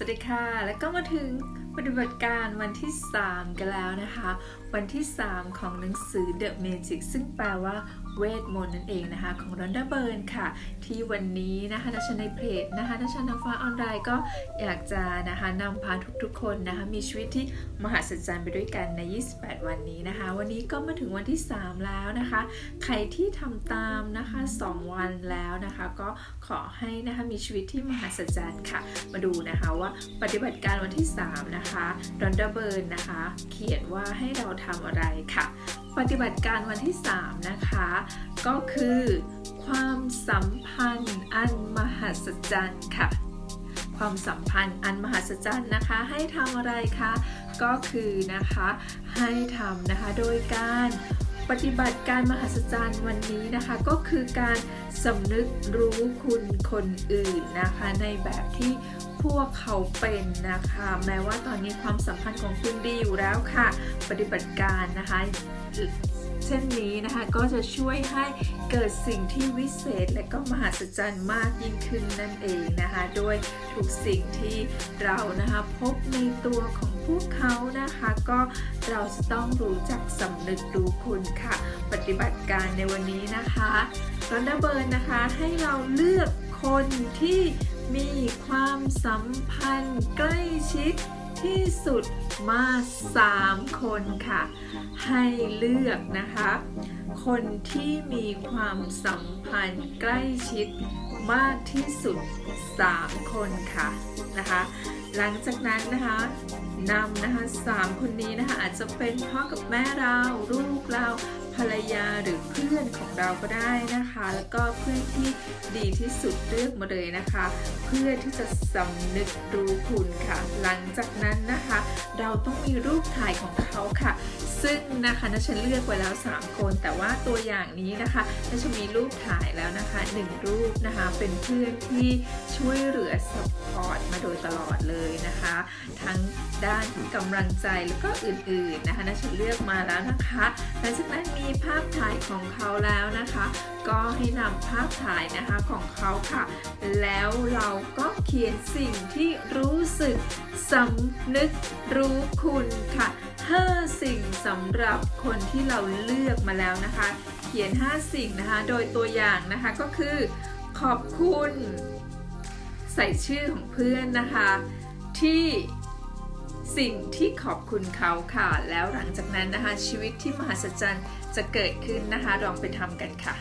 สวัสดีค่ะ แล้วก็มาถึงปฏิบัติการวันที่ 3 กันแล้วนะคะ วันที่ 3 ของหนังสือ The Magic ซึ่งแปลว่าเวทมนต์นั่นเองนะคะ ของรอนดาเบิร์นค่ะ ที่วันนี้นะคะนัชในเพจนะคะนัชนฟ้าออนไลน์ก็อยากจะนะคะนำพาทุกๆคนนะคะ มีชีวิตที่มหัศจรรย์ไปด้วยกันใน 28 วันนี้นะคะ วันนี้ก็มาถึงวันที่ 3 แล้วนะคะ ใครที่ทำตามนะคะ 2 วันแล้วนะคะ ก็ขอให้นะคะมีชีวิตที่มหัศจรรย์ค่ะ มาดูนะคะว่าปฏิบัติการวันที่ 3 นะคะดอนเดเบิร์นนะคะ เขียนว่าให้เราทำอะไรค่ะ ปฏิบัติการวันที่ 3 นะคะ ก็คือความสัมพันธ์อันมหัศจรรย์ค่ะ ความสัมพันธ์อันมหัศจรรย์นะคะ ให้ทำอะไรคะก็คือนะคะให้ทำนะคะโดยการ ปฏิบัติการมหัศจรรย์วันนี้นะคะ ก็คือการสำนึกรู้คุณคนอื่นนะคะ ในแบบที่พวกเขาเป็นนะคะ แม้ว่าตอนนี้ความสัมพันธ์ของคุณดีอยู่แล้วค่ะ ปฏิบัติการนะคะเช่นนี้นะคะก็จะช่วยให้เกิดสิ่งที่วิเศษและก็มหัศจรรย์มากยิ่งขึ้นนั่นเองนะคะ โดยทุกสิ่งที่เรานะคะพบในตัวของ พวกเขานะคะก็เราจะต้องรู้จักสำนึกรู้คุณค่ะ ปฏิบัติการในวันนี้นะคะรอนดาเบิร์นนะคะให้เราเลือกคนที่มีความสัมพันธ์ใกล้ชิดที่สุดมา 3 คนค่ะ ให้เลือกนะคะ คนที่มีความสัมพันธ์ใกล้ชิดมากที่สุด 3 คนค่ะนะคะ หลังจากนั้นนะคะนำนะคะสามคนนี้นะคะอาจจะเป็นพ่อกับแม่เราลูกเรา ภรรยาหรือเพื่อนของเราก็ได้นะคะ แล้วก็เพื่อนที่ดีที่สุดเลือกมาเลยนะคะ เพื่อที่จะสำนึกรู้คุณค่ะ หลังจากนั้นนะคะ เราต้องมีรูปถ่ายของเขาค่ะ ซึ่งนะคะนัชเลือกไว้แล้ว 3 คน แต่ว่าตัวอย่างนี้นะคะนัชมีรูปถ่ายแล้วนะคะ1รูปนะคะเป็นเพื่อนที่ช่วยเหลือสปอร์ตมาโดยตลอดเลยนะคะ ทั้งด้านกำลังใจแล้วก็อื่นๆนะคะนัชเลือกมาแล้วนะคะหลังจากนั้นมีมีภาพถ่ายของเขาแล้วนะคะ ก็ให้นำภาพถ่ายนะคะของเขาค่ะ แล้วเราก็เขียนสิ่งที่รู้สึกสำนึกรู้คุณค่ะ 5 สิ่งสำหรับคนที่เราเลือกมาแล้วนะคะ เขียน 5 สิ่งนะคะ โดยตัวอย่างนะคะก็คือ ขอบคุณ ใส่ชื่อของเพื่อนนะคะ ที่ สิ่งที่ขอบคุณเขาค่ะ แล้วหลังจากนั้นนะคะชีวิตที่มหัศจรรย์จะเกิดขึ้นนะคะลองไปทำกันค่ะ